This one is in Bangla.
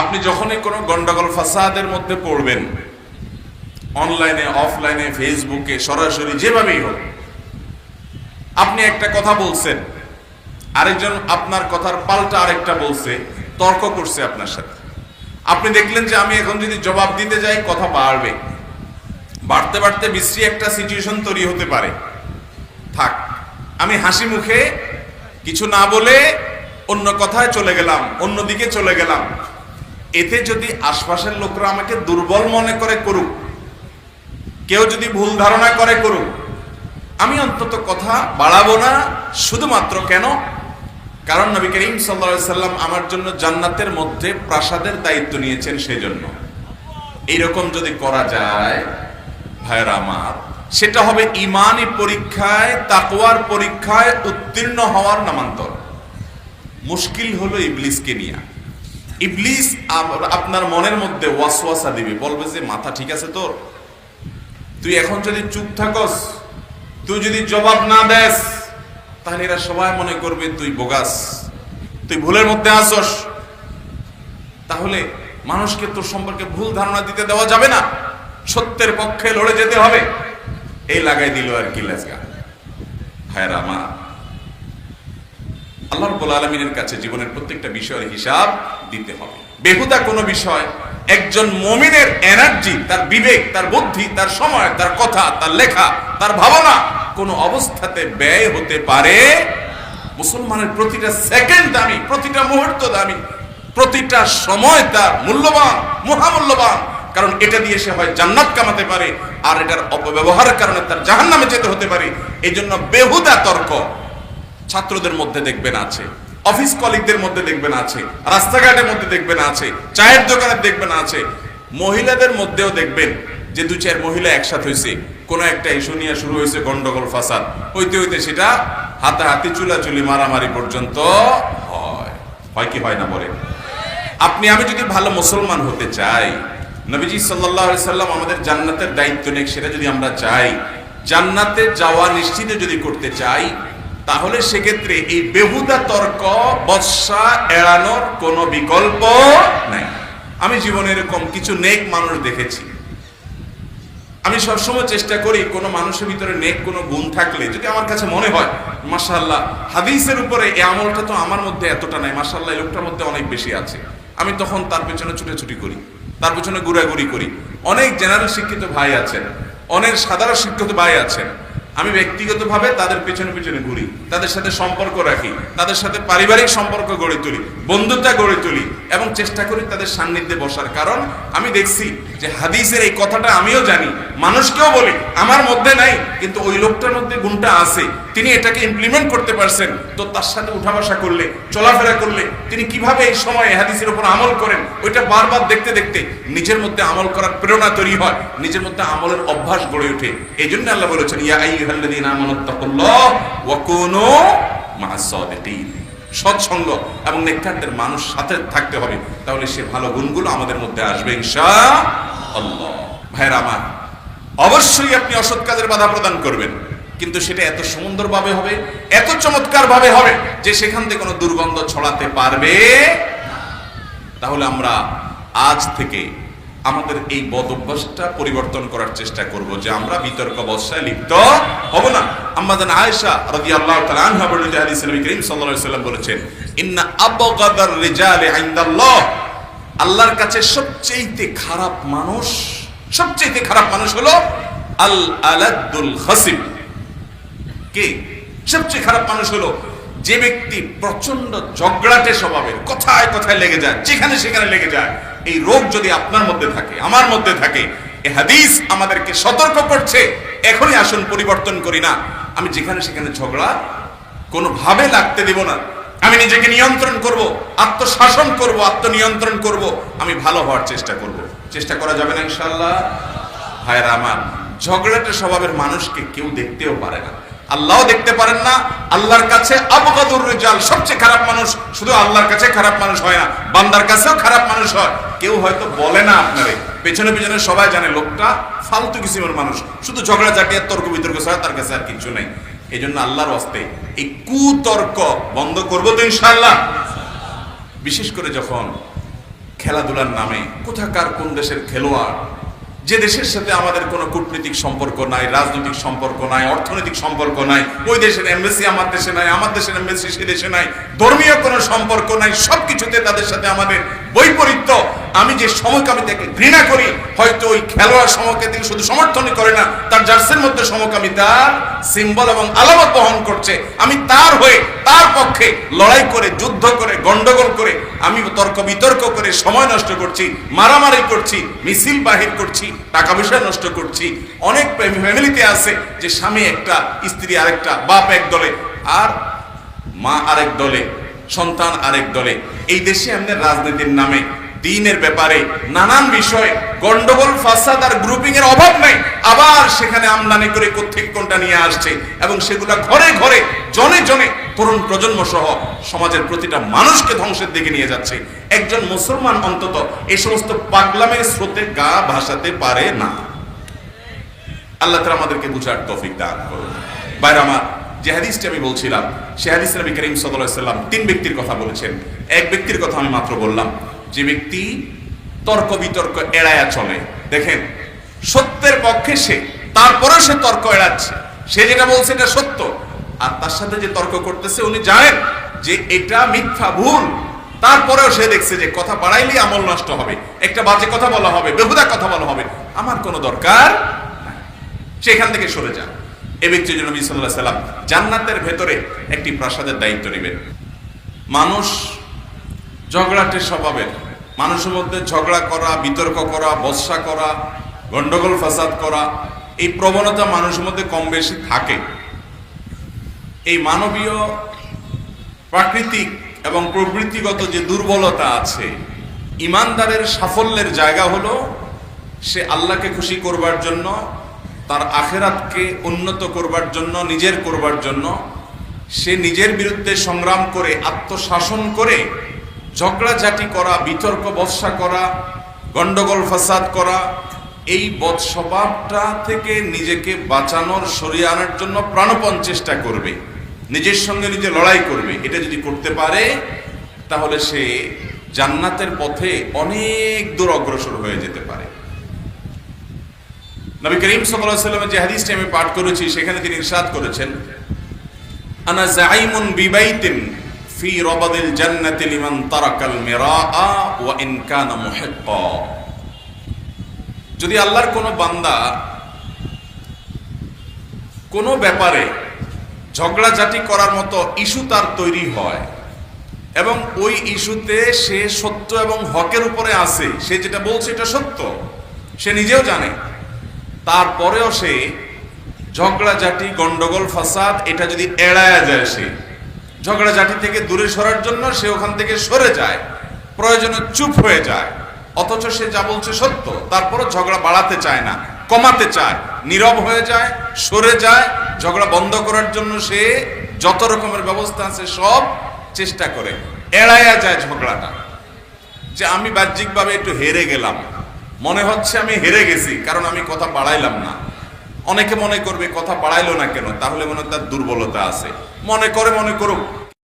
আপনি যখনই কোনো গন্ডগোল ফাসাদের মধ্যে পড়বেন, অনলাইনে, অফলাইনে, ফেসবুকে, সরাসরি, যেভাবেই হোক, আপনি একটা কথা বলছেন, আরেকজন আপনার কথার পাল্টা আরেকটা বলছে, তর্ক করছে আপনার সাথে। আপনি দেখলেন যে আমি এখন যদি জবাব দিতে যাই, কথা বাড়বে। বাড়তে বাড়তে বিশ্রী একটা সিচুয়েশন তৈরি হতে পারে। থাক, আমি হাসি মুখে কিছু না বলে অন্য কথায় চলে গেলাম, অন্যদিকে চলে গেলাম। এতে যদি আশপাশের লোকরা আমাকে দুর্বল মনে করে করুক, কেউ যদি ভুল ধারণা করে করুক, আমি অন্তত কথা বাড়াবো না, শুধুমাত্র কেন? কারণ নবী করিম সাল্লা সাল্লাম আমার জন্য জান্নাতের মধ্যে প্রাসাদের দায়িত্ব নিয়েছেন সেই সেজন্য। এইরকম যদি করা যায়, ভাইয়েরা আমার, সেটা হবে ইমানি পরীক্ষায়, তাকওয়ার পরীক্ষায় উত্তীর্ণ হওয়ার নামান্তর। মুশকিল হলো ইবলিসকে নিয়ে। ইবলিস আপ- আপনার মনের মধ্যে ওয়াসওয়াসা দিবে, বলবে যে, মাথা ঠিক আছে তোর? তুই এখন যদি চুপ থাকস, তুই যদি জবাব না দেস, তাহলে এরা সবাই মনে করবে তুই বোগাস। তুই ভুলের মধ্যে আসস। তাহলে মানুষকে তোর সম্পর্কে ভুল ধারণা দিতে দেওয়া যাবে না। সত্যের পক্ষে লড়ে যেতে হবে। এই লাগাই দিল আর কি লেজগা। হায় রামা আল্লাহ রব্বুল আলমিনের কাছে জীবনের প্রত্যেকটা বিষয়ের হিসাব দিতে হবে। বেহুদা কোনো বিষয়, একজন মমিনের এনার্জি, তার বিবেক, তার বুদ্ধি, তার সময়, তার কথা, তার লেখা, তার ভাবনা কোনো অবস্থাতে ব্যয় হতে পারে মুসলমানের প্রতিটা সেকেন্ড দামি, প্রতিটা মুহূর্ত দামি, প্রতিটা সময় তার মূল্যবান, মহামূল্যবান। কারণ এটা দিয়ে সে হয় জান্নাত কামাতে পারে, আর এটার অপব্যবহারের কারণে তার জাহান্নামে যেতে হতে পারে। এই জন্য বেহুদা তর্ক। ছাত্রদের মধ্যে দেখবেন আছে, অফিস কলিগদের মধ্যে দেখবেন আছে, রাস্তাঘাটের মধ্যে দেখবেন আছে, চায়ের দোকানে দেখবেন আছে। মহিলাদের মধ্যেও দেখবেন যে দু চার মহিলা একসাথে হয়েছে কোনো একটা ইস্যু নিয়ে শুরু হয়েছে গন্ডগোল, ফাসাদ। হইতে হইতে সেটা হাতাহাতি, চুলাচুলি, মারামারি পর্যন্ত হয়। হয় কি হয় না বলে আপনি, আমি যদি ভালো মুসলমান হতে চাই, নবীজি আলাইহি সাল্লাম আমাদের জান্নাতের দায়িত্ব নেই সেটা যদি আমরা চাই, জান্নাতে যাওয়া নিশ্চিত যদি করতে চাই তাহলে সেক্ষেত্রে এই বেহুদা তর্ক বর্ষা এড়ানোর কোনো বিকল্প নাই। আমি জীবনে এরকম কিছু নেক মানুষ দেখেছি। আমি সবসময় চেষ্টা করি কোনো মানুষের ভিতরে নেক কোনো গুণ থাকলে, যদি আমার কাছে মনে হয় মাশাল্লাহ হাদিসের উপরে এই আমলটা তো আমার মধ্যে এতটা নাই মাশাল্লাহ এই লোকটার মধ্যে অনেক বেশি আছে। আমি তখন তার পেছনে ছুটাছুটি করি, তার পেছনে ঘুরাঘুরি করি। অনেক জেনারেল শিক্ষিত ভাই আছেন, অনেক সাধারণ শিক্ষিত ভাই আছেন। আমি ব্যক্তিগতভাবে তাদের পেছনে পেছনে ঘুরি, তাদের সাথে সম্পর্ক রাখি, তাদের সাথে পারিবারিক সম্পর্ক গড়ে তুলি বন্ধুতা গড়ে তুলি, এবং চেষ্টা করি তাদের সান্নিধ্যে বসার। কারণ আমি দেখছি যে হাদিসের এই কথাটা আমিও জানি, মানুষকেও বলি, আমার মধ্যে নাই, কিন্তু ওই লোকটার মধ্যে গুণটা আছে। তিনি এটাকে ইমপ্লিমেন্ট করতে পারছেন। তো তার সাথে উঠা বসা করলে, চলাফেরা করলে, তিনি কীভাবে এই সময় হাদিসের উপর আমল করেন, ওইটা বারবার দেখতে দেখতে নিজের মধ্যে আমল করার প্রেরণা তৈরি হয়, নিজের মধ্যে আমলের অভ্যাস গড়ে ওঠে। এই জন্য আল্লাহ বলেছেন সৎসঙ্গ এবং নেককারদের মানুষ সাথে থাকতে হবে, তাহলে সে ভালো গুণগুলো আমাদের মধ্যে আসবে, ইনশাআল্লাহ। ভাইরা আমার, অবশ্যই আপনি অসৎ কাজের বাধা প্রদান করবেন। কিন্তু সেটা এত সুন্দরভাবে হবে, এত চমৎকার ভাবে হবে যে সেখান থেকে কোনো দুর্গন্ধ ছড়াতে পারবে তাহলে আমরা আজ থেকে আমাদের এই বদ অভ্যাসটা পরিবর্তন করার চেষ্টা করব যে আমরা বিতর্ক অবস্থায় লিপ্ত হব না। আমাদের আয়েশা রাদিয়াল্লাহু তাআলা আনহা বলেন যে হাদিস নবী করিম সাল্লাল্লাহু আলাইহি সাল্লাম বলেছেন, ইন্না আবগাদার রিজালি ইনদাল্লাহ আল্লাহর কাছে সবচেয়ে খারাপ মানুষ সবচেয়ে খারাপ মানুষ হলো আল আলাদুল খাসিব কে? সবচেয়ে খারাপ মানুষ হলো যে ব্যক্তি প্রচণ্ড ঝগড়াটে স্বভাবের, কথায় কথায় লেগে যায়, যেখানে সেখানে লেগে যায়। এই রোগ যদি আপনার মধ্যে থাকে, আমার মধ্যে থাকে, এ হাদিস আমাদেরকে সতর্ক করছে। এখনই আসুন, পরিবর্তন করি না। আমি যেখানে সেখানে ঝগড়া কোনোভাবে লাগতে দিব না। আমি নিজেকে নিয়ন্ত্রণ করব, আত্মশাসন করব, আত্মনিয়ন্ত্রণ করব। আমি ভালো হওয়ার চেষ্টা করব। চেষ্টা করা যাবে না ইনশাল্লাহ ভাইরা আমার, ঝগড়াটে স্বভাবের মানুষকে কেউ দেখতেও পারে না। আল্লাহও দেখতে পারেন না, আল্লাহর কাছে আবগাদুর রিজাল, সবচেয়ে খারাপ মানুষ শুধু আল্লাহর কাছে খারাপ মানুষ হয় না, বান্দার কাছেও খারাপ মানুষ হয়। কেউ হয়তো বলে না আপনারে, পেছনে পেছনে সবাই জানে লোকটা ফালতু কিসিমের মানুষ, শুধু ঝগড়া ঝাঁটিয়ে তর্ক বিতর্ক ছাড়া তার কাছে আর কিছু নেই। এই জন্য আল্লাহর হস্তে এই কুতর্ক বন্ধ করব তো ইনশাআল্লাহ। বিশেষ করে যখন খেলাধুলার নামে কোথাকার কোন দেশের খেলোয়াড় যে দেশের সাথে আমাদের কোনো কূটনৈতিক সম্পর্ক নাই, রাজনৈতিক সম্পর্ক নাই, অর্থনৈতিক সম্পর্ক নাই, ওই দেশের এমবেসি আমার দেশে নাই, আমার দেশের এমবেসি সে দেশে নাই, ধর্মীয় কোনো সম্পর্ক নাই সব কিছুতে তাদের সাথে আমাদের বৈপরীত্য। আমি যে সমকামিতাকে ঘৃণা করি, হয়তো ওই খেলোয়াড় সমকে তিনি শুধু সমর্থনই করে না, তার জার্সির মধ্যে সমকামিতার সিম্বল এবং আলামত বহন করছে। আমি তার হয়ে, তার পক্ষে লড়াই করে, যুদ্ধ করে গন্ডগোল করে, আমি তর্ক বিতর্ক করে সময় নষ্ট করছি, মারামারি করছি, মিছিল বাহির করছি, টাকা পয়সা নষ্ট করছি। অনেক ফ্যামিলিতে আছে যে স্বামী একটা, স্ত্রী আরেকটা, বাপ এক দলে, আর মা আরেক দলে, সন্তান আরেক দলে। এই দেশে আমাদের রাজনীতির নামে দিনের ব্যাপারে নানান বিষয়ে গন্ডগোল, ফাসাদ আর গ্রুপিং এর অভাব নাই। আবার সেখানে আমদানি করে কোথেকে কোনটা নিয়ে আসছে এবং সেগুলা ঘরে ঘরে, জনে জনে তরুণ প্রজন্ম সহ সমাজের প্রতিটা মানুষকে ধ্বংসের দিকে নিয়ে যাচ্ছে। একজন মুসলমান অন্তত এই সমস্ত পাগলামের স্রোতে গা ভাসাতে পারে না। আল্লাহ তালা আমাদেরকে বুঝার তৌফিক দান করুন। বাইরে আমার, যে হাদিসটি আমি বলছিলাম, সে হাদিস নবী করিম সাল্লাম তিন ব্যক্তির কথা বলেছেন। এক ব্যক্তির কথা আমি মাত্র বললাম। যে ব্যক্তি তর্ক বিতর্ক এড়ায়া চলে। দেখেন, সত্যের পক্ষে সে তারপরে সে তর্ক এড়াচ্ছে। সে যেটা বলছে এটা সত্য। আর তার সাথে যে তর্ক করতেছে, উনি জানেন যে এটা মিথ্যা ভুল। তারপরেও সে দেখছে যে কথা বাড়াইলে আমল নষ্ট হবে। একটা বাজে কথা বলা হবে, বেহুদা কথা বলা হবে। আমার কোনো দরকার। সেখান থেকে সরে যান। এ ব্যক্তির জন্য সাল্লাম জান্নাতের ভেতরে একটি প্রাসাদের দায়িত্ব নেবেন। মানুষ ঝগড়াটে স্বভাবের। মানুষের মধ্যে ঝগড়া করা, বিতর্ক করা, বর্ষা করা, গন্ডগোল ফাসাদ করা, এই প্রবণতা মানুষের মধ্যে কম বেশি থাকে। এই মানবীয় প্রাকৃতিক এবং প্রবৃত্তিগত যে দুর্বলতা আছে, ইমানদারের সাফল্যের জায়গা হলো সে আল্লাহকে খুশি করবার জন্য, তার আখেরাতকে উন্নত করবার জন্য, নিজের করবার জন্য, সে নিজের বিরুদ্ধে সংগ্রাম করে, আত্মশাসন করে ঝগড়াঝাটি করা, বিতর্ক বর্ষা করা, গন্ডগোল ফাসাদ করা, এই বদ থেকে নিজেকে বাঁচানোর সরিয়ে আনার জন্য প্রাণপণ চেষ্টা করবে। নিজের সঙ্গে নিজে লড়াই করবে। এটা যদি করতে পারে, তাহলে সে জান্নাতের পথে অনেক দূর অগ্রসর হয়ে যেতে পারে। নবী করিম সাল্লামের যে হাদিসটি আমি পাঠ করেছি, সেখানে তিনি ইরশাদ করেছেন, আনা জাইমুন বিবাইতিন ফি রাবাদিল জান্নাতি লিমান তারাকাল মিরাআ ওয়া ইন কানা মুহিক্কা যদি আল্লাহর কোনো বান্দা কোনো ব্যাপারে ঝগড়াঝাটি করার মতো ইস্যু তার তৈরি হয় এবং ওই ইস্যুতে সে সত্য এবং হকের উপরে আছে, সে যেটা বলছে এটা সত্য, সে নিজেও জানে। তারপরেও সে ঝগড়াঝাটি, গন্ডগোল, ফাসাদ, এটা যদি এড়ায়া যায় সে ঝগড়াঝাটি থেকে দূরে সরার জন্য সে ওখান থেকে সরে যায়। প্রয়োজনে চুপ হয়ে যায়। অথচ সে যা বলছে সত্য, তারপরও ঝগড়া বাড়াতে চায় না, কমাতে চায়। নীরব হয়ে যায়, সরে যায়। ঝগড়া বন্ধ করার জন্য সে যত রকমের ব্যবস্থা আছে সব চেষ্টা করে। এড়ায়া যায় ঝগড়াটা। যে আমি বাহ্যিকভাবে একটু হেরে গেলাম। মনে হচ্ছে আমি হেরে গেছি, কারণ আমি কথা বাড়াইলাম না। অনেকে মনে করবে, কথা বাড়াইলো না কেন? তাহলে মনে তার দুর্বলতা আছে। মনে করে মনে করুক।